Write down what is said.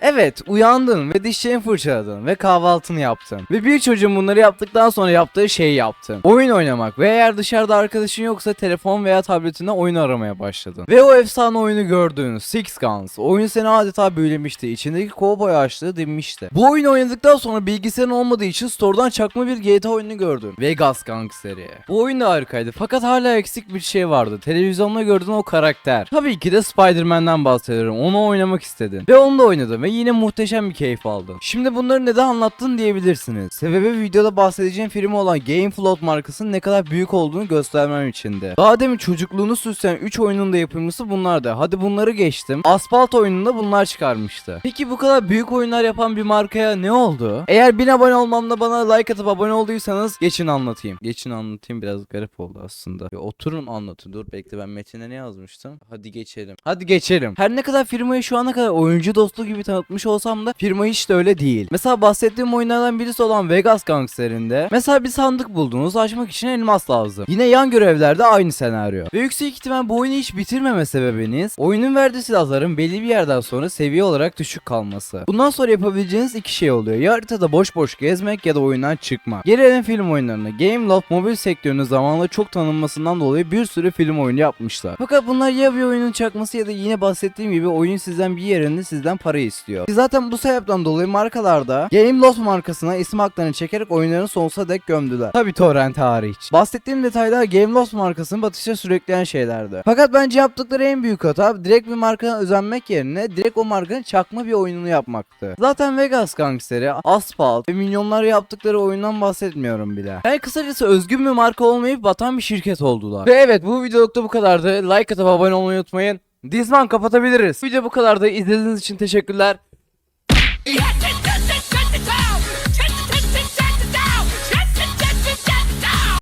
Evet uyandın ve dişlerini fırçaladın ve kahvaltını yaptın. Ve bir çocuğun bunları yaptıktan sonra yaptığı şeyi yaptın. Oyun oynamak ve eğer dışarıda arkadaşın yoksa telefon veya tabletine oyun aramaya başladın. Ve o efsane oyunu gördün Six Guns. Oyun seni adeta büyülemişti. İçindeki kovboy açlığı dinmişti. Bu oyunu oynadıktan sonra bilgisayarın olmadığı için store'dan çakma bir GTA oyunu gördün. Vegas Gangster'i. Bu oyun da harikaydı fakat hala eksik bir şey vardı. Televizyonda gördüğün o karakter. Tabii ki de Spider-Man'den bahsediyorum. Onu oynamak istedin. Ve onu da oynadın ve yine muhteşem bir keyif aldın. Şimdi bunları neden anlattın diyebilirsiniz. Sebebi videoda bahsedeceğim film olan GameFloat markasının ne kadar büyük olduğunu göstermem içindi. Daha demin çocukluğunu süsleyen 3 oyunun da yapımcısı bunlardı. Hadi bunları geçtim. Asphalt oyununda bunlar çıkarmıştı. Peki bu kadar büyük oyunlar yapan bir markaya ne oldu? Eğer 1000 abone olmamda bana like atıp abone olduysanız geçin anlatayım. Geçin anlatayım biraz garip oldu aslında. Bir oturun anlatın. Dur bekle ben metine ne yazmıştım? Hadi geçelim. Hadi geçelim. Her ne kadar firmayı şu ana kadar oyuncu dostu gibi tanıtmış olsam da firma hiç de öyle değil. Mesela bahsettiğim oyunlardan birisi olan Vegas Gangster'inde mesela bir sandık buldunuz açmak için elmas lazım. Yine yan görevlerde aynı senaryo. Ve yüksek ihtimal bu oyunu hiç bitirmeme sebebiniz oyunun verdiği silahların belli bir yerden sonra seviye olarak düşük kalması. Bundan sonra yapabileceğiniz iki şey oluyor. Ya haritada boş boş gezmek ya da oyundan çıkmak. Gelelim film oyunlarına. Gameloft mobil sektörünün zamanla çok tanınmasından dolayı bir sürü film oyunu yapmışlar. Fakat bunlar ya bir oyunun çakması ya da yine bahsettiğim gibi oyun sizden bir yerinde sizden para istiyor. Zaten bu sebepten dolayı markalarda Gameloft markasına isim haklarını çekerek oyunların sonsuza dek gömdüler. Tabi torrent hariç. Bahsettiğim detaylar Gameloft markasını batışa sürükleyen şeylerdi. Fakat bence yaptıkları en büyük hata direkt bir markadan özenmek yerine direkt o markanın çakma bir oyununu yapmaktı. Zaten Vegas Gangster'i, Asphalt ve milyonlar yaptıkları oyundan bahsetmiyorum bile. Yani kısacası özgün bir marka olmayıp batan bir şirket oldular. Ve evet bu videolukta bu kadardı. Like atıp abone olmayı unutmayın. Dizman kapatabiliriz. Video bu kadardı. İzlediğiniz için teşekkürler.